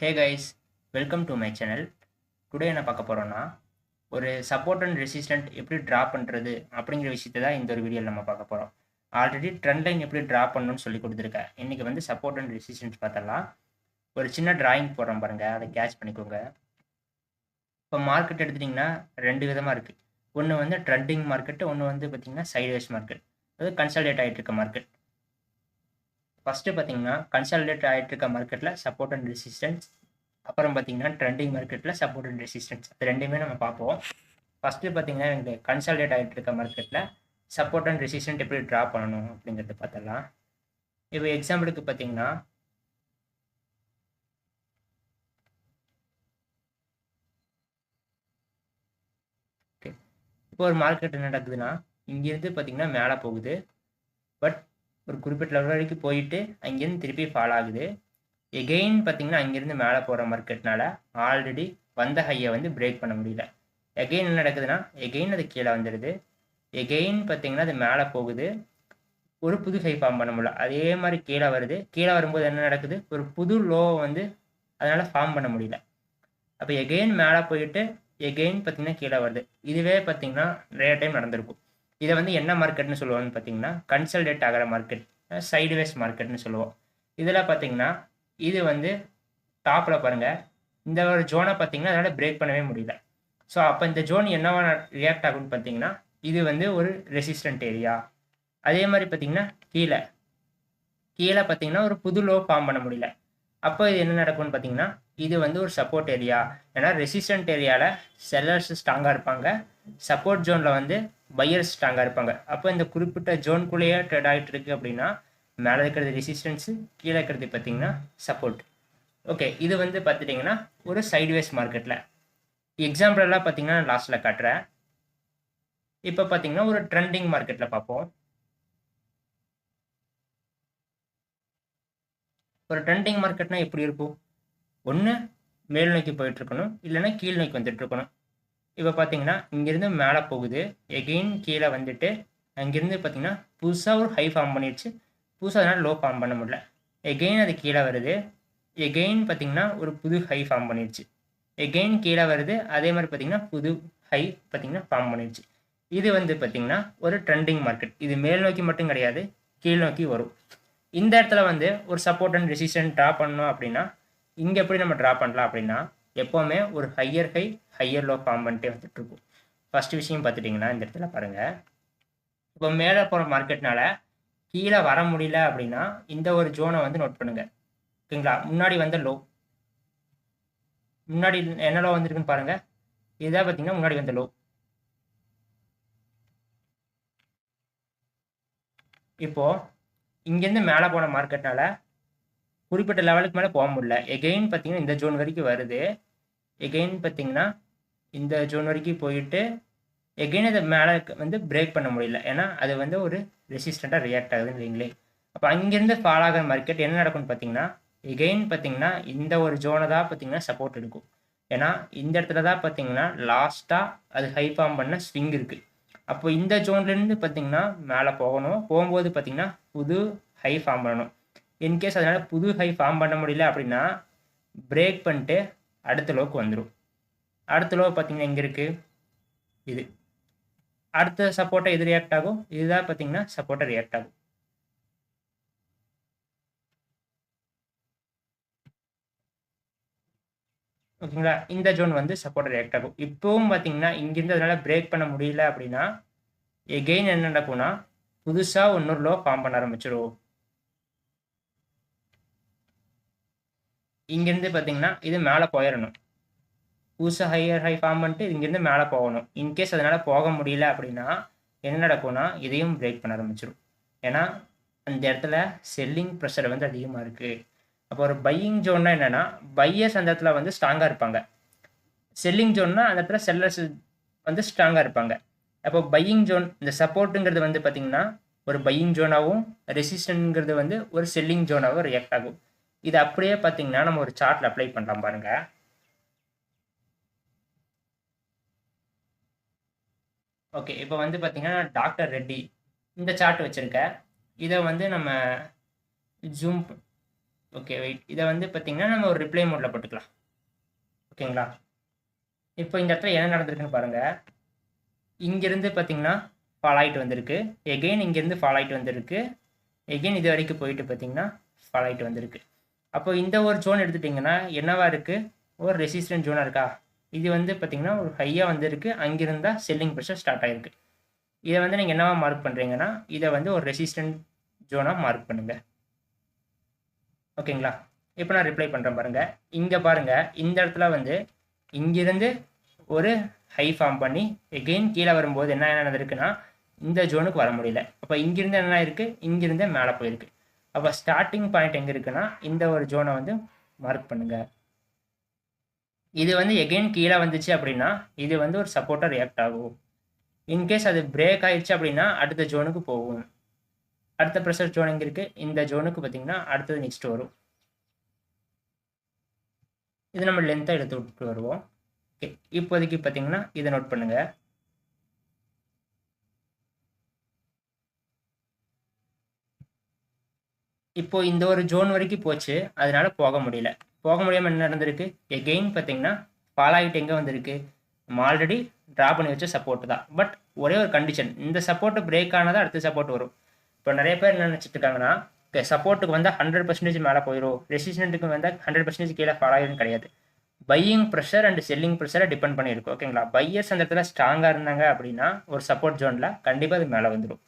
Hey guys welcome to my channel today என்ன பார்க்க போகிறோன்னா ஒரு சப்போர்ட் அண்ட் ரெசிஸ்டன்ட் எப்படி ட்ரா பண்ணுறது அப்படிங்கிற விஷயத்தை தான் இந்த ஒரு வீடியோவில் நம்ம பார்க்க போகிறோம் ஆல்ரெடி ட்ரெண்ட் லைன் எப்படி ட்ரா பண்ணணும்னு சொல்லி கொடுத்துருக்கேன். இன்றைக்கி வந்து சப்போர்ட் அண்ட் ரெசிஸ்டன்ஸ் பார்த்தலாம் ஒரு சின்ன ட்ராயிங் போடுறோம் பாருங்கள் அதை கேட்ச் பண்ணிக்கோங்க. இப்போ மார்க்கெட் எடுத்துட்டிங்கன்னா ரெண்டு விதமாக இருக்குது ஒன்று வந்து ட்ரெண்டிங் மார்க்கெட்டு ஒன்று வந்து பார்த்திங்கன்னா சைட்வேஸ் மார்க்கெட் அதாவது கன்சல்டேட் ஆகிட்டு இருக்க மார்க்கெட் ஃபஸ்ட்டு பார்த்தீங்கன்னா கன்சாலிடேட் ஆகிட்டு இருக்க மார்க்கெட்டில் சப்போர்ட் அண்ட் ரெசிஸ்டன்ஸ் அப்புறம் பார்த்தீங்கன்னா ட்ரெண்டிங் மார்க்கெட்டில் சப்போர்ட் அண்ட் ரெசிஸ்டன்ஸ் அது ரெண்டுமே நம்ம பார்ப்போம். ஃபஸ்ட்டு பார்த்தீங்கன்னா இந்த கன்சல்டேட் ஆகிட்டு இருக்க மார்க்கெட்டில் சப்போர்ட் அண்ட் ரெசிஸ்டன்ட் எப்படி ட்ரா பண்ணணும் அப்படிங்கிறத பார்த்தலாம் இப்போ எக்ஸாம்பிளுக்கு பார்த்தீங்கன்னா ஓகே இப்போ ஒரு மார்க்கெட் என்ன நடக்குதுன்னா இங்கேருந்து பார்த்தீங்கன்னா மேலே போகுது. பட் ஒரு குறிப்பிட்ட லெவல் வரைக்கும் போயிட்டு அங்கேருந்து திருப்பி ஃபால் ஆகுது. எகெயின் பார்த்தீங்கன்னா அங்கேருந்து மேலே போகிற மார்க்கெட்னால ஆல்ரெடி வந்த ஹையை வந்து பிரேக் பண்ண முடியல. எகெயின் என்ன நடக்குதுன்னா எகெயின் அது கீழே வந்துடுது. எகெயின் பார்த்தீங்கன்னா அது மேலே போகுது. ஒரு புது ஹை ஃபார்ம் பண்ண முடியல. அதே மாதிரி கீழே வருது. கீழே வரும்போது என்ன நடக்குது? ஒரு புது லோ வந்து அதனால் ஃபார்ம் பண்ண முடியல. அப்போ எகெயின் மேலே போயிட்டு எகெயின் பார்த்தீங்கன்னா கீழே வருது. இதுவே பார்த்தீங்கன்னா நிறைய டைம் நடந்திருக்கும். இதை வந்து என்ன மார்க்கெட்னு சொல்லுவோம்னு பார்த்தீங்கன்னா கன்சல்டேட் ஆகிற மார்க்கெட் சைடுவேஸ் மார்க்கெட்னு சொல்லுவோம். இதில் பார்த்தீங்கன்னா இது வந்து டாப்பில் பாருங்கள் இந்த ஒரு ஜோனை பார்த்தீங்கன்னா அதனால் பிரேக் பண்ணவே முடியல. ஸோ அப்போ இந்த ஜோன் என்னவா ரியாக்ட் ஆகும்னு பார்த்தீங்கன்னா இது வந்து ஒரு ரெசிஸ்டன்ட் ஏரியா அதே மாதிரி பார்த்தீங்கன்னா கீழே. கீழே பார்த்தீங்கன்னா ஒரு புது லோ ஃபார்ம் பண்ண முடியல. அப்போ இது என்ன நடக்கும்னு பார்த்தீங்கன்னா இது வந்து ஒரு சப்போர்ட் ஏரியா ஏன்னா ரெசிஸ்டன்ட் ஏரியாவில் செல்லர்ஸ் ஸ்ட்ராங்காக இருப்பாங்க. சப்போர்ட் ஜோனில் வந்து பையர்ஸ் ஸ்ட்ராங்காக இருப்பாங்க. அப்போ இந்த குறிப்பிட்ட ஜோன்குள்ளேயே ட்ரேட் ஆகிட்டு இருக்கு அப்படின்னா மேலே இருக்கிறது ரெசிஸ்டன்ஸு கீழே இருக்கிறது பார்த்தீங்கன்னா சப்போர்ட் ஓகே இது வந்து பார்த்துட்டிங்கன்னா ஒரு சைட்வேஸ் மார்க்கெட்டில் எக்ஸாம்பிளெல்லாம் பார்த்திங்கன்னா பார்த்தீங்கன்னா லாஸ்ட்டில் காட்டுறேன். இப்போ பார்த்தீங்கன்னா ஒரு ட்ரெண்டிங் மார்க்கெட்டில் பார்ப்போம். ஒரு ட்ரெண்டிங் மார்க்கெட்னா எப்படி இருக்கும்? ஒன்று மேல் நோக்கி போயிட்டு இருக்கணும் இல்லைன்னா கீழ் நோக்கி வந்துட்டு இருக்கணும் இப்போ பார்த்தீங்கன்னா இங்கேருந்து மேலே போகுது. எகெயின் கீழே வந்துட்டு அங்கேருந்து பார்த்தீங்கன்னா புதுசாக ஒரு ஹை ஃபார்ம் பண்ணிடுச்சு. புதுசாக அதனால் லோ ஃபார்ம் பண்ண முடியல. எகெயின் அது கீழே வருது. எகெயின் பார்த்தீங்கன்னா ஒரு புது ஹை ஃபார்ம் பண்ணிடுச்சு எகெயின் கீழே வருது. அதே மாதிரி பார்த்தீங்கன்னா புது ஹை பார்த்திங்கன்னா ஃபார்ம் பண்ணிடுச்சு இது வந்து பார்த்திங்கன்னா ஒரு ட்ரெண்டிங் மார்க்கெட் இது மேல் நோக்கி மட்டும் கிடையாது கீழ் நோக்கி வரும். இந்த இடத்துல வந்து ஒரு சப்போர்ட் அண்ட் ரெசிஸ்டன்ட் ட்ரா பண்ணோம் அப்படின்னா இங்கே எப்படி நம்ம ட்ரா பண்ணலாம் அப்படின்னா எப்போவுமே ஒரு higher high higher low form பண்ணிட்டே வந்துட்டுருக்கும் ஃபஸ்ட்டு விஷயம் பார்த்துட்டிங்கன்னா இந்த இடத்துல பாருங்கள் இப்போ மேலே போகிற மார்க்கெட்னால கீழே வர முடியல அப்படின்னா இந்த ஒரு ஜோனை வந்து நோட் பண்ணுங்கள் ஓகேங்களா? முன்னாடி வந்த லோ முன்னாடி என்ன லோ வந்திருக்குன்னு பாருங்கள் இதுதான் பார்த்தீங்கன்னா முன்னாடி வந்த லோ இப்போது இங்கேருந்து மேலே போன மார்க்கெட்டால் குறிப்பிட்ட லெவலுக்கு மேலே போக முடியல. எகெயின் பார்த்தீங்கன்னா இந்த ஜோன் வரைக்கும் வருது. எகெயின் பார்த்தீங்கன்னா இந்த ஜோன் வரைக்கும் போயிட்டு எகெயின் அதை மேலே வந்து பிரேக் பண்ண முடியல. ஏன்னா அது வந்து ஒரு ரெசிஸ்டண்ட்டாக ரியாக்ட் ஆகுதுன்னு வைங்களே. அப்போ அங்கேருந்து ஃபால் ஆகிற மார்க்கெட் என்ன நடக்கும்னு பார்த்தீங்கன்னா எகெயின் பார்த்தீங்கன்னா இந்த ஒரு ஜோனை தான் பார்த்தீங்கன்னா சப்போர்ட் இருக்கும் ஏன்னா இந்த இடத்துல தான் பார்த்தீங்கன்னா லாஸ்ட்டாக அது ஹை ஃபார்ம் பண்ண ஸ்விங் இருக்குது அப்போ இந்த ஜோன்லேருந்து பார்த்தீங்கன்னா மேலே போகணும். போகும்போது பார்த்தீங்கன்னா புது ஹை ஃபார்ம் பண்ணணும். இன்கேஸ் அதனால் புது ஹை ஃபார்ம் பண்ண முடியல அப்படின்னா பிரேக் பண்ணிட்டு அடுத்த லோக்கு வந்துடும் அடுத்த லோ பார்த்தீங்கன்னா எங்கே இருக்குது இது. அடுத்த சப்போர்ட்டை இது ரியாக்ட் ஆகும்? இதுதான் பார்த்தீங்கன்னா சப்போர்ட்டை ரியாக்ட் ஆகும். ஓகேங்களா? இந்த ஜோன் வந்து சப்போர்ட்டை ரியாக்ட் ஆகும். இப்போவும் பார்த்தீங்கன்னா இங்கேருந்து அதனால் பிரேக் பண்ண முடியல அப்படின்னா எகெயின் என்ன நடக்கும்னா புதுசாக இன்னொரு லோ ஃபார்ம் பண்ண ஆரம்பிச்சிடும் இங்கேருந்து பார்த்தீங்கன்னா இது மேலே போயிடணும் புதுசாக ஹையர் ஹை ஃபார்ம் பண்ணிட்டு இங்கேருந்து மேலே போகணும். இன்கேஸ் அதனால் போக முடியல அப்படின்னா என்ன நடக்கும்னா இதையும் பிரேக் பண்ண ஆரம்பிச்சிடும் ஏன்னா அந்த இடத்துல செல்லிங் ப்ரெஷர் வந்து அதிகமாக இருக்குது அப்போ ஒரு பையிங் ஜோன்னா என்னென்னா பையர்ஸ் அந்த இடத்துல வந்து ஸ்ட்ராங்காக இருப்பாங்க. செல்லிங் ஜோன்னா அந்த இடத்துல செல்லர்ஸ் வந்து ஸ்ட்ராங்காக இருப்பாங்க. அப்போ பையிங் ஜோன் இந்த சப்போர்ட்டுங்கிறது வந்து பார்த்திங்கன்னா ஒரு பையிங் ஜோனாகவும் ரெசிஸ்டன்ங்கிறது வந்து ஒரு செல்லிங் ஜோனாகவும் ரியாக்ட் ஆகும். இது அப்படியே பார்த்தீங்கன்னா நம்ம ஒரு சார்ட்டில் அப்ளை பண்ணலாம் பாருங்கள் ஓகே இப்போ வந்து பார்த்தீங்கன்னா டாக்டர் ரெட்டி இந்த சார்ட் வச்சுருக்கேன் இதை வந்து நம்ம ஜூம் ஓகே வெயிட் இதை வந்து பார்த்திங்கன்னா நம்ம ஒரு ரிப்ளை மோடில் போட்டுக்கலாம். ஓகேங்களா? இப்போ இந்த இடத்துல என்ன நடந்திருக்குன்னு பாருங்கள் இங்கேருந்து பார்த்தீங்கன்னா ஃபால் ஆகிட்டு வந்திருக்கு. எகெயின் இங்கேருந்து ஃபால் ஆகிட்டு வந்திருக்கு. எகெயின் இது வரைக்கும் போயிட்டு பார்த்தீங்கன்னா ஃபால் ஆகிட்டு வந்திருக்கு. அப்போ இந்த ஒரு ஜோன் எடுத்துட்டிங்கன்னா என்னவா இருக்குது ஒரு ரெசிஸ்டன்ட் ஜோனாக இருக்கா? இது வந்து பார்த்திங்கன்னா ஒரு ஹையாக வந்திருக்கு. அங்கிருந்தால் செல்லிங் ப்ரெஷர் ஸ்டார்ட் ஆகிருக்கு இதை வந்து நீங்கள் என்னவா மார்க் பண்ணுறீங்கன்னா இதை வந்து ஒரு ரெசிஸ்டன்ட் ஜோனாக மார்க் பண்ணுங்கள் ஓகேங்களா? இப்போ நான் ரிப்ளை பண்ணுறேன் பாருங்கள் இங்கே பாருங்கள் இந்த இடத்துல வந்து இங்கிருந்து ஒரு ஹை ஃபார்ம் பண்ணி எகெயின் கீழே வரும்போது என்ன என்ன நடந்திருக்குன்னா இந்த ஜோனுக்கு வர முடியல. அப்போ இங்கிருந்து என்ன இருக்குது இங்கிருந்தே மேலே போயிருக்கு. அப்போ ஸ்டார்டிங் பாயிண்ட் எங்கே இருக்குன்னா இந்த ஒரு ஜோனை வந்து மார்க் பண்ணுங்கள் இது வந்து எகெயின் கீழே வந்துச்சு அப்படின்னா இது வந்து ஒரு சப்போர்ட்டாக ரியாக்ட் ஆகும். இன்கேஸ் அது பிரேக் ஆயிடுச்சு அப்படின்னா அடுத்த ஜோனுக்கு போகும். அடுத்த ப்ரெஷர் ஜோன் எங்கே இருக்குது இந்த ஜோனுக்கு பார்த்திங்கன்னா அடுத்தது நெக்ஸ்ட் வரும். இது நம்ம லென்த்தாக எடுத்து விட்டு வருவோம். ஓகே இப்போதைக்கு பார்த்தீங்கன்னா இதை நோட் பண்ணுங்கள் இப்போ இந்த ஒரு ஜோன் வரைக்கும் போச்சு. அதனால போக முடியல. போக முடியாமல் என்ன நடந்திருக்கு? எகெயின் பார்த்தீங்கன்னா ஃபால் ஆகிட்டு எங்கே வந்திருக்கு? நம்ம ஆல்ரெடி ட்ரா பண்ணி வச்ச சப்போர்ட் தான். பட் ஒரே ஒரு கண்டிஷன் இந்த சப்போர்ட்டு பிரேக் ஆனதான் அடுத்த சப்போர்ட் வரும். இப்போ நிறைய பேர் என்ன நினச்சிட்டு இருக்காங்கன்னா சப்போர்ட்டுக்கு வந்தால் ஹண்ட்ரட் பர்சன்டேஜ் மேலே போயிடும் ரெசிஸ்டண்ட்டுக்கு வந்தால் ஹண்ட்ரட் பர்சன்டேஜ் கீழே ஃபால் ஆகிடும் கிடையாது. பையிங் ப்ரெஷர் அண்ட் செல்லிங் ப்ரெஷரை டிபெண்ட் பண்ணியிருக்கும். ஓகேங்களா பையர்ஸ் அந்த இடத்துல ஸ்ட்ராங்காக இருந்தாங்க அப்படின்னா ஒரு சப்போர்ட் ஜோனில் கண்டிப்பாக அது மேலே வந்துடும்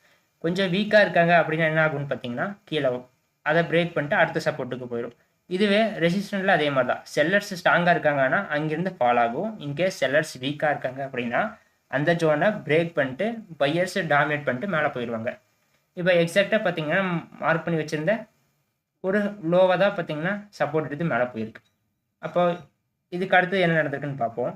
கொஞ்சம் வீக்காக இருக்காங்க அப்படின்னா என்ன ஆகும்னு பார்த்தீங்கன்னா கீழே அதை பிரேக் பண்ணிட்டு அடுத்த சப்போர்ட்டுக்கு போயிடும் இதுவே ரெசிஸ்டண்ட்டில் அதே மாதிரி தான் செல்லர்ஸ் ஸ்ட்ராங்காக இருக்காங்கன்னா அங்கேருந்து ஃபால் ஆகும். இன்கேஸ் செல்லர்ஸ் வீக்காக இருக்காங்க அப்படின்னா அந்த ஜோனை பிரேக் பண்ணிட்டு பையர்ஸ் டாமினேட் பண்ணிட்டு மேலே போயிடுவாங்க. இப்போ எக்ஸாக்டாக பார்த்தீங்கன்னா மார்க் பண்ணி வச்சுருந்த ஒரு லோவாக தான் பார்த்தீங்கன்னா சப்போர்ட் எடுத்து மேலே போயிருக்கு. அப்போ இதுக்கு அடுத்து என்ன நடந்திருக்குன்னு பார்ப்போம்.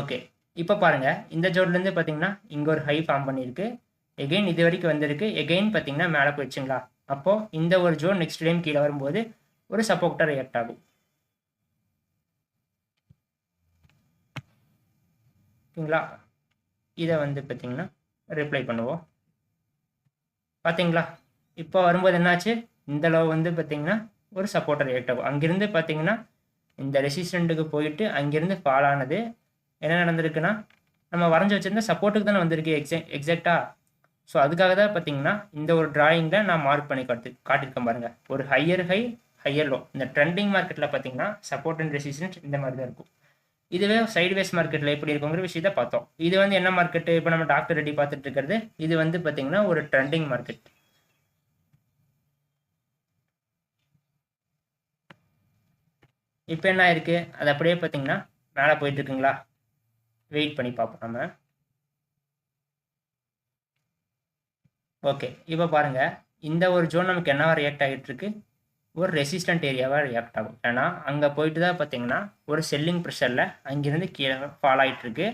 ஓகே இப்போ பாருங்கள் இந்த ஜோன்லேருந்து பார்த்தீங்கன்னா இங்கே ஒரு ஹை ஃபார்ம் பண்ணியிருக்கு. எகெயின் இது வரைக்கும் வந்திருக்கு. எகெயின் பார்த்தீங்கன்னா மேலே போயிடுச்சுங்களா? அப்போது இந்த ஒரு ஜோன் நெக்ஸ்ட் டைம் கீழே வரும்போது ஒரு சப்போர்ட்டாக ரியாக்ட் ஆகும். ஓகேங்களா? இதை வந்து பார்த்தீங்கன்னா ரிப்ளை பண்ணுவோம். பார்த்தீங்களா? இப்போ வரும்போது என்னாச்சு? இந்த லோ வந்து பார்த்தீங்கன்னா ஒரு சப்போர்ட்டர் ரியாக்ட் ஆகும். அங்கேருந்து பார்த்தீங்கன்னா இந்த ரெசிஸ்டண்ட்டுக்கு போயிட்டு அங்கேருந்து ஃபால் ஆனது என்ன நடந்திருக்குன்னா நம்ம வரைஞ்சி வச்சிருந்த சப்போர்ட்டுக்கு தானே வந்திருக்கு. எக்ஸ எக்ஸாக்டாக ஸோ அதுக்காக தான் பார்த்தீங்கன்னா இந்த ஒரு டிராயிங்கில் நான் மார்க் பண்ணி காட்டு காட்டியிருக்கேன் பாருங்கள் ஒரு ஹையர் ஹை ஹையர் லோ இந்த ட்ரெண்டிங் மார்க்கெட்டில் பார்த்தீங்கன்னா சப்போர்ட் அண்ட் ரெசிஸ்டன்ஸ் இந்த மாதிரி தான் இருக்கும். இதுவே சைட்வேஸ் மார்க்கெட்டில் எப்படி இருக்குங்கிற விஷயத்த பார்த்தோம். இது வந்து என்ன மார்க்கெட்டு இப்போ நம்ம டாக்டர் ரெடி பார்த்துட்டு இருக்கிறது இது வந்து பார்த்தீங்கன்னா ஒரு ட்ரெண்டிங் மார்க்கெட் இப்போ என்ன ஆயிருக்கு? அது அப்படியே பார்த்தீங்கன்னா மேலே போயிட்டு இருக்குங்களா? வெயிட் பண்ணி பார்ப்போம் நம்ம. ஓகே இப்போ பாருங்கள் இந்த ஒரு ஜோன் நமக்கு என்னவா ரியாக்ட் ஆகிட்டு இருக்கு ஒரு ரெசிஸ்டன்ட் ஏரியாவாக ரியாக்ட் ஆகும். ஏன்னா அங்கே போயிட்டு தான் பார்த்தீங்கன்னா ஒரு செல்லிங் ப்ரெஷரில் அங்கேருந்து கீழே ஃபால் ஆகிட்டு இருக்கு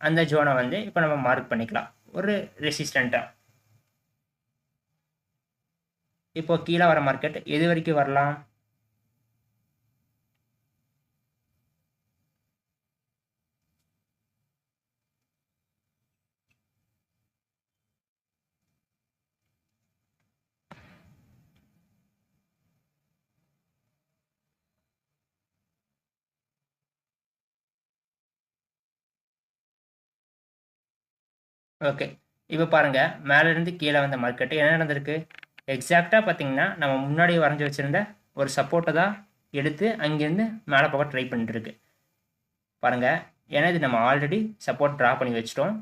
அந்த ஜோனை வந்து இப்போ நம்ம மார்க் பண்ணிக்கலாம். ஒரு ரெசிஸ்டண்ட்டாக இப்போ கீழே வர மார்க்கெட் எது வரைக்கும் வரலாம்? ஓகே இப்போ பாருங்கள் மேலேருந்து கீழே வந்த மார்க்கெட்டு என்ன நடந்திருக்கு? எக்ஸாக்டாக பார்த்தீங்கன்னா நம்ம முன்னாடி வரைஞ்சி வச்சுருந்த ஒரு சப்போர்ட்டை தான் எடுத்து அங்கேருந்து மேலே போக ட்ரை பண்ணிட்டுருக்கு. பாருங்கள் ஏன்னா இது நம்ம ஆல்ரெடி சப்போர்ட் ட்ரா பண்ணி வச்சிட்டோம்.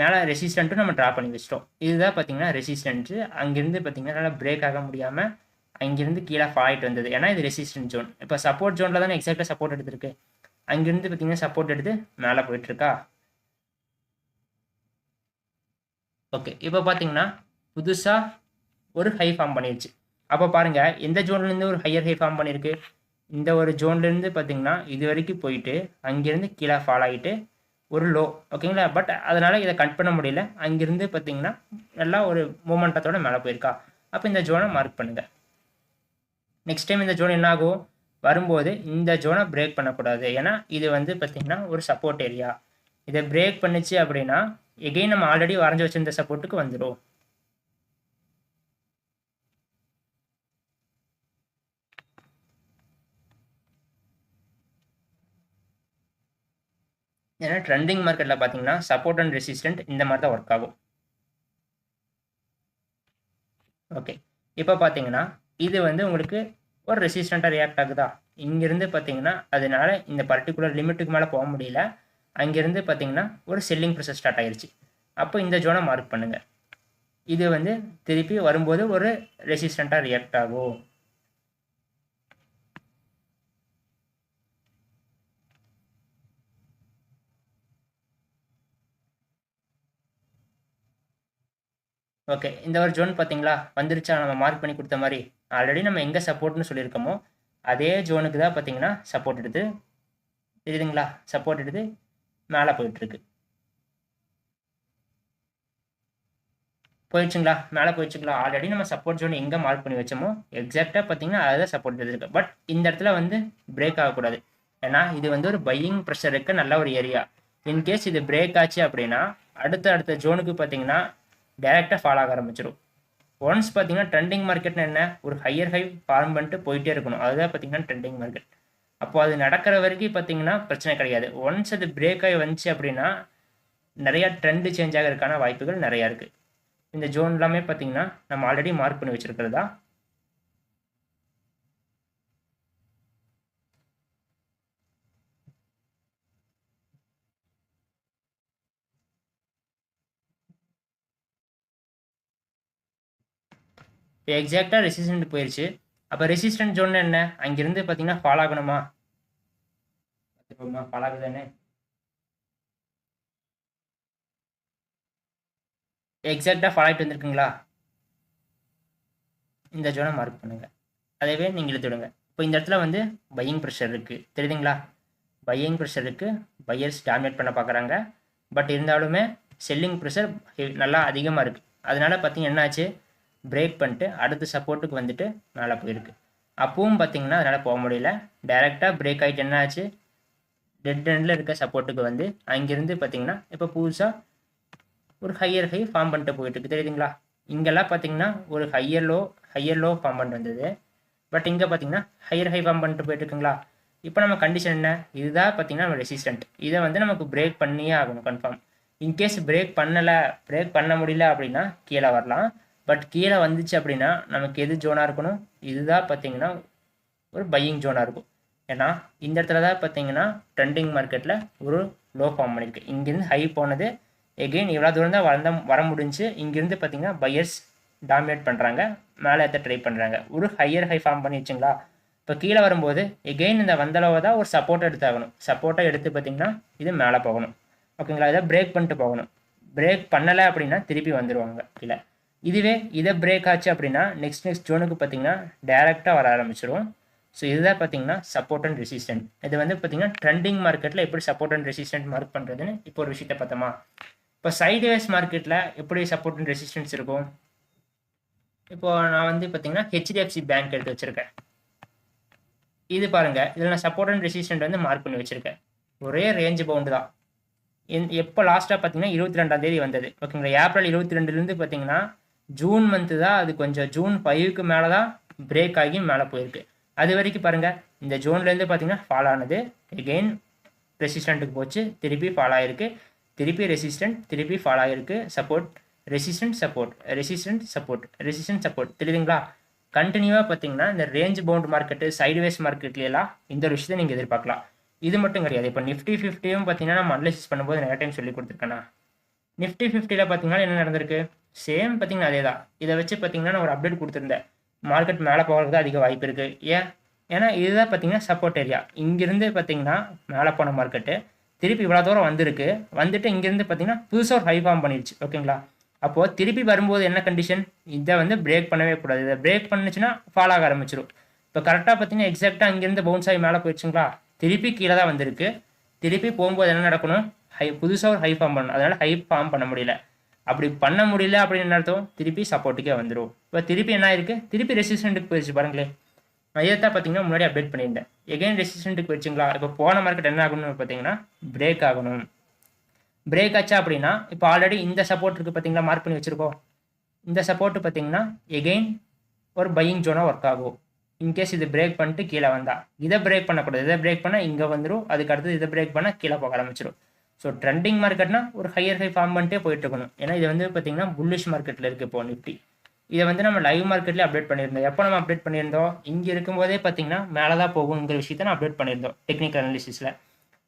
மேலே ரெசிஸ்டண்ட்டும் நம்ம ட்ரா பண்ணி வச்சிட்டோம். இதுதான் பார்த்தீங்கன்னா ரெசிஸ்டன்ட்டு அங்கேருந்து பார்த்தீங்கன்னா நல்லா பிரேக் ஆக முடியாமல் அங்கேருந்து கீழே ஃபாயிட் வந்தது. ஏன்னா இது ரெசிஸ்டன்ட் ஜோன் இப்போ சப்போர்ட் ஜோனில் தானே எக்ஸாக்டாக சப்போர்ட் எடுத்திருக்கு. அங்கேருந்து பார்த்தீங்கன்னா சப்போர்ட் எடுத்து மேலே போயிட்டுருக்கா? ஓகே இப்போ பார்த்தீங்கன்னா புதுசாக ஒரு ஹை ஃபார்ம் பண்ணிருச்சு. அப்போ பாருங்கள் எந்த ஜோன்லேருந்து ஒரு ஹையர் ஹை ஃபார்ம் பண்ணியிருக்கு இந்த ஒரு ஜோன்லேருந்து பார்த்தீங்கன்னா இது வரைக்கும் போயிட்டு அங்கேருந்து கீழே ஃபால் ஆகிட்டு ஒரு லோ ஓகேங்களா பட் அதனால் இதை கட் பண்ண முடியல. அங்கேருந்து பார்த்தீங்கன்னா நல்லா ஒரு மூமெண்டத்தோட மேலே போயிருக்கா. அப்போ இந்த ஜோனை மார்க் பண்ணுங்கள் நெக்ஸ்ட் டைம் இந்த ஜோன் என்ன ஆகும் வரும்போது இந்த ஜோனை பிரேக் பண்ணக்கூடாது. ஏன்னா இது வந்து பார்த்திங்கன்னா ஒரு சப்போர்ட் ஏரியா இதை பிரேக் பண்ணுச்சு அப்படின்னா எகெயின் நம்ம ஆல்ரெடி வரைஞ்சி வச்சிருந்த சப்போர்ட்டுக்கு வந்துடும் ஏன்னா ட்ரெண்டிங் மார்க்கெட்டில் பார்த்தீங்கன்னா சப்போர்ட் அண்ட் ரெசிஸ்டன்ட் இந்த மாதிரி தான் ஒர்க் ஆகும். ஓகே இப்போ பார்த்தீங்கன்னா இது வந்து உங்களுக்கு ஒரு ரெசிஸ்டண்ட்டாக ரியாக்ட் ஆகுதா? இங்கேருந்து பார்த்தீங்கன்னா அதனால இந்த பர்டிகுலர் லிமிட்டுக்கு மேலே போக முடியல. அங்கேருந்து பார்த்தீங்கன்னா ஒரு செல்லிங் ப்ரொசஸ் ஸ்டார்ட் ஆகிருச்சு அப்போ இந்த ஜோனை மார்க் பண்ணுங்கள் இது வந்து திருப்பி வரும்போது ஒரு ரெசிஸ்டண்ட்டாக ரியாக்ட் ஆகும். ஓகே இந்த ஒரு ஜோன் பார்த்தீங்களா? வந்துருச்சா? நம்ம மார்க் பண்ணி கொடுத்த மாதிரி. ஆல்ரெடி நம்ம எங்கே சப்போர்ட்னு சொல்லியிருக்கோமோ அதே ஜோனுக்கு தான் பார்த்தீங்கன்னா சப்போர்ட் எடுத்து தெரியுதுங்களா? சப்போர்ட் எடுத்து மேலே போயிட்டுருக்கு. போயிடுச்சுங்களா? மேலே போயிடுச்சுங்களா? ஆல்ரெடி நம்ம சப்போர்ட் ஜோன் எங்கே மார்க் பண்ணி வச்சோமோ எக்ஸாக்டாக பார்த்தீங்கன்னா அதுதான் சப்போர்ட் எடுத்துருக்கு பட் இந்த இடத்துல வந்து பிரேக் ஆகக்கூடாது. ஏன்னா இது வந்து ஒரு பையிங் இருக்க நல்ல ஒரு ஏரியா இன்கேஸ் இது பிரேக் ஆச்சு அப்படின்னா அடுத்த அடுத்த ஜோனுக்கு பார்த்தீங்கன்னா டைரெக்டாக ஃபாலோ ஆக ஆரம்பிச்சிடும் ஒன்ஸ் பார்த்தீங்கன்னா ட்ரெண்டிங் மார்க்கெட்னு என்ன? ஒரு ஹையர் ஹை ஃபார்ம் பண்ணிட்டு போயிட்டே இருக்கணும். அதுதான் பார்த்தீங்கன்னா ட்ரெண்டிங் மார்க்கெட் அப்போ அது நடக்கிற வரைக்கும் பார்த்தீங்கன்னா பிரச்சனை கிடையாது. ஒன்ஸ் அது பிரேக் ஆகி வந்துச்சு அப்படின்னா நிறையா ட்ரெண்டு சேஞ்ச் ஆகிறதுக்கான வாய்ப்புகள் நிறையா இருக்குது இந்த ஜோன் எல்லாமே பார்த்தீங்கன்னா நம்ம ஆல்ரெடி மார்க் பண்ணி வச்சுருக்கிறதா? எக்ஸாக்டாக ரெசிஸ்டன்ட் போயிடுச்சு அப்போ ரெசிஸ்டன்ட் ஜோன் என்ன? அங்கேருந்து பார்த்தீங்கன்னா ஃபாலோ ஆகணுமா? பார்த்துக்கோமா ஃபாலோ ஆகுதானே எக்ஸாக்டாக ஃபாலோ ஆகிட்டு வந்திருக்குங்களா? இந்த ஜோனை மார்க் பண்ணுங்கள் அதேவே நீங்கள் இழுத்துடுங்க இப்போ இந்த இடத்துல வந்து பையிங் ப்ரெஷர் இருக்குது தெரியுதுங்களா? பையிங் ப்ரெஷர் இருக்குது பையர்ஸ் டாமினேட் பண்ண பார்க்குறாங்க பட் இருந்தாலுமே செல்லிங் ப்ரெஷர் நல்லா அதிகமாக இருக்குது அதனால பார்த்தீங்கன்னா என்னாச்சு? பிரேக் பண்ணிட்டு அடுத்த சப்போர்ட்டுக்கு வந்துட்டு மேலே போயிருக்கு அப்பவும் பார்த்தீங்கன்னா அதனால் போக முடியல. டைரெக்டாக பிரேக் ஆகிட்டு என்ன ஆச்சு? டெட் எண்டில் இருக்க சப்போர்ட்டுக்கு வந்து அங்கேருந்து பார்த்தீங்கன்னா இப்போ புதுசாக ஒரு ஹையர் ஹை ஃபார்ம் பண்ணிட்டு போயிட்டு இருக்கு. தெரியுதுங்களா? இங்கெல்லாம் பார்த்தீங்கன்னா ஒரு higher low higher low form பண்ணிட்டு வந்தது. பட் இங்கே பார்த்தீங்கன்னா ஹையர் ஹை ஃபார்ம் பண்ணிட்டு போயிட்டு இருக்குங்களா? இப்போ நம்ம கண்டிஷன் என்ன? இதுதான் பார்த்தீங்கன்னா நம்ம ரெசிஸ்டன்ட் இதை வந்து நமக்கு பிரேக் பண்ணியே ஆகணும் கன்ஃபார்ம் இன்கேஸ் பிரேக் பண்ணலை பிரேக் பண்ண முடியல அப்படின்னா கீழே வரலாம். பட் கீழே வந்துச்சு அப்படின்னா நமக்கு எது ஜோனாக இருக்கணும்? இதுதான் பார்த்தீங்கன்னா ஒரு பையிங் ஜோனாக இருக்கும். ஏன்னா இந்த இடத்துல தான் பார்த்தீங்கன்னா ட்ரெண்டிங் மார்க்கெட்டில் ஒரு லோ ஃபார்ம் பண்ணியிருக்கு. இங்கேருந்து ஹை போனது எகெயின் இவ்வளோ தூரம் தான் வந்த வர முடிஞ்சு இங்கேருந்து பார்த்தீங்கன்னா பையர்ஸ் டாமினேட் பண்ணுறாங்க மேலே ஏற்ற ட்ரை பண்ணுறாங்க ஒரு ஹையர் ஹை ஃபார்ம் பண்ணிடுச்சுங்களா இப்போ கீழே வரும்போது எகெயின் இந்த வந்தளவை தான் ஒரு சப்போர்ட்டை எடுத்தாகணும். சப்போர்ட்டை எடுத்து பார்த்தீங்கன்னா இது மேலே போகணும். ஓகேங்களா? இதை பிரேக் பண்ணிட்டு போகணும். பிரேக் பண்ணலை அப்படின்னா திருப்பி வந்துடுவாங்க கீழே. இதுவே இதை பிரேக் ஆச்சு அப்படின்னா நெக்ஸ்ட் நெக்ஸ்ட் ஜோனுக்கு பார்த்தீங்கன்னா டேரெக்டாக வர ஆரம்பிச்சிடும் ஸோ இதுதான் பார்த்தீங்கன்னா சப்போர்ட் அண்ட் ரெசிஸ்டன்ட் இது வந்து பார்த்தீங்கன்னா ட்ரெண்டிங் மார்க்கெட்டில் எப்படி சப்போர்ட் அண்ட் ரெசிஸ்டன்ட் மார்க் பண்ணுறதுன்னு இப்போ ஒரு விஷயத்தை பார்த்தோமா. இப்போ சைட்வேஸ் மார்க்கெட்டில் எப்படி சப்போர்ட் அண்ட் ரெசிஸ்டன்ஸ் இருக்கும்? இப்போ நான் வந்து பார்த்தீங்கன்னா ஹெச்டிஎஃப்சி பேங்க் எடுத்து வச்சுருக்கேன். இது பாருங்கள் இதில் நான் சப்போர்ட் அண்ட் ரெசிஸ்டன்ட் வந்து மார்க் பண்ணி வச்சுருக்கேன். ஒரே ரேஞ்ச் பவுண்டு தான். எப்போ லாஸ்ட்டாக பார்த்தீங்கன்னா இருபத்தி ரெண்டாம் தேதி வந்தது. ஓகேங்களா? ஏப்ரல் இருபத்தி ரெண்டுலேருந்து பார்த்தீங்கன்னா ஜூன் மந்த்து தான் அது கொஞ்சம் ஜூன் ஃபைவுக்கு மேலே தான் பிரேக் ஆகி மேலே போயிருக்கு. அது வரைக்கும் பாருங்கள் இந்த ஜூன்லேருந்து பார்த்தீங்கன்னா ஃபால் ஆனது. எகெயின் ரெசிஸ்டண்ட்டுக்கு போச்சு திருப்பி ஃபால் ஆகிருக்கு திருப்பி ரெசிஸ்டன்ட் திருப்பி ஃபால் ஆகிருக்கு support resistant support resistant support resistant support தெரியுதுங்களா? கண்டினியூவாக பார்த்தீங்கன்னா இந்த ரேஞ்ச் பவுண்ட் மார்க்கெட்டு சைட்வேஸ் மார்க்கெட்லாம் இந்த ஒரு விஷயத்தை நீங்கள் எதிர்பார்க்கலாம். இது மட்டும் கிடையாது. இப்போ நிஃப்டி ஃபிஃப்டியும் பார்த்தீங்கன்னா நம்ம அனலைசிஸ் பண்ணும்போது நிறைய டைம் சொல்லி கொடுத்துருக்கேன்னா நிஃப்டி ஃபிஃப்டியில் பார்த்தீங்கன்னா என்ன நடந்திருக்கு? சேம் பார்த்தீங்கன்னா அதே தான் இதை வச்சு பார்த்தீங்கன்னா நான் ஒரு அப்டேட் கொடுத்துருந்தேன். மார்க்கெட் மேலே போகிறதுக்கு அதிக வாய்ப்பு இருக்குது ஏன்? ஏன்னா இதுதான் பார்த்தீங்கன்னா சப்போர்ட் ஏரியா இங்கேருந்து பார்த்தீங்கன்னா மேலே போன மார்க்கெட்டு திருப்பி இவ்வளோ தூரம் வந்திருக்கு. வந்துட்டு இங்கேருந்து பார்த்தீங்கன்னா புதுசாக ஒரு ஹை ஃபார்ம் பண்ணிடுச்சு ஓகேங்களா அப்போது திருப்பி வரும்போது என்ன கண்டிஷன் இதை வந்து பிரேக் பண்ணவே கூடாது. இதை பிரேக் பண்ணுச்சுன்னா ஃபாலோ ஆக ஆரம்பிச்சிடும் இப்போ கரெக்டாக பார்த்தீங்கன்னா எக்ஸாக்டாக இங்கேருந்து பவுன்ஸ் ஆகி மேலே போயிடுச்சுங்களா? திருப்பி கீழே தான் வந்திருக்கு. திருப்பி போகும்போது என்ன நடக்கணும்? ஹை புதுசாக ஒரு ஹை ஃபார்ம் பண்ணணும். அதனால் ஹை ஃபார்ம் பண்ண முடியல. அப்படி பண்ண முடியல அப்படின்னு என்ன அர்த்தம்? திருப்பி சப்போர்ட்டுக்கே வந்துடும் இப்போ திருப்பி என்ன ஆயிருக்கு? திருப்பி ரெசிஸ்டண்ட்டுக்கு போயிடுச்சு பாருங்களேன் நான் இதை தான் பார்த்தீங்கன்னா முன்னாடி அப்டேட் பண்ணியிருந்தேன். எகைன் ரெசிஸ்டண்ட்டுக்கு போயிடுச்சுங்களா இப்போ போன மார்க்கெட் என்ன ஆகணும்னு பார்த்தீங்கன்னா பிரேக் ஆகணும். பிரேக் ஆச்சா அப்படின்னா இப்போ ஆல்ரெடி இந்த சப்போர்ட் இருக்குது பார்த்தீங்களா மார்க் பண்ணி வச்சுருக்கோம். இந்த சப்போர்ட்டு பார்த்தீங்கன்னா எகெயின் ஒரு பையிங் ஜோனாக ஒர்க் ஆகும். இன்கேஸ் இது பிரேக் பண்ணிட்டு கீழே வந்தால் இதை பிரேக் பண்ணக்கூடாது. இதை பிரேக் பண்ணால் இங்கே வந்துடும் அதுக்கு அடுத்து இதை பிரேக் பண்ணால் கீழே போக ஆரம்பிச்சிடும் ஸோ ட்ரெண்டிங் மார்க்கெட்னா ஒரு ஹையர் ஹை ஃபார்ம் பண்ணிட்டே போயிட்டு இருக்கணும் ஏன்னா இது வந்து பார்த்தீங்கன்னா புல்லிஷ் மார்க்கெட்டில் இருக்குது இப்போ நிஃப்டி இதை வந்து நம்ம லைவ் மார்க்கெட்லேயே அப்டேட் பண்ணியிருந்தோம். எப்போ நம்ம அப்டேட் பண்ணியிருந்தோம்? இங்கே இருக்கும்போதே பார்த்தீங்கன்னா மேலே தான் போகுங்கிற விஷயத்தை நான் அப்டேட் பண்ணியிருந்தோம் டெக்னிக்கல் அனாலிசிஸில்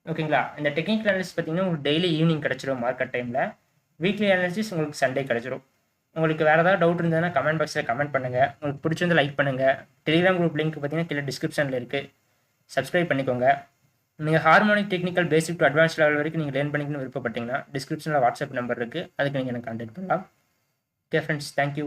ஓகேங்களா இந்த டெக்னிக்கல் அனாலிசிஸ் பார்த்தீங்கன்னா உங்களுக்கு டெய்லி ஈவினிங் கிடச்சிரும் மார்க்கெட் டைமில் வீக்லி அனாலிசிஸ் உங்களுக்கு சண்டே கிடச்சிரும். உங்களுக்கு வேறு ஏதாவது டவுட் இருந்ததுன்னா கமெண்ட் பாக்ஸில் கமெண்ட் பண்ணுங்கள் உங்களுக்கு பிடிச்சிருந்தா லைக் பண்ணுங்கள் டெலிகிராம் குரூப் லிங்க் பார்த்தீங்கன்னா கீழே டிஸ்கிரிப்ஷனில் இருக்குது சப்ஸ்கிரைப் பண்ணிக்கோங்க. நீங்கள் harmonic technical basic to advance level வரைக்கும் நீங்கள் லேர்ன் பண்ணிக்கணும்னு விருப்பப்பட்டீங்கன்னா டிஸ்கிரிப்ஷனில் வாட்ஸ்அப் நம்பர் இருக்குது அதுக்கு நீங்கள் எனக்கு கான்டாக்ட் பண்ணலாம். Okay friends thank you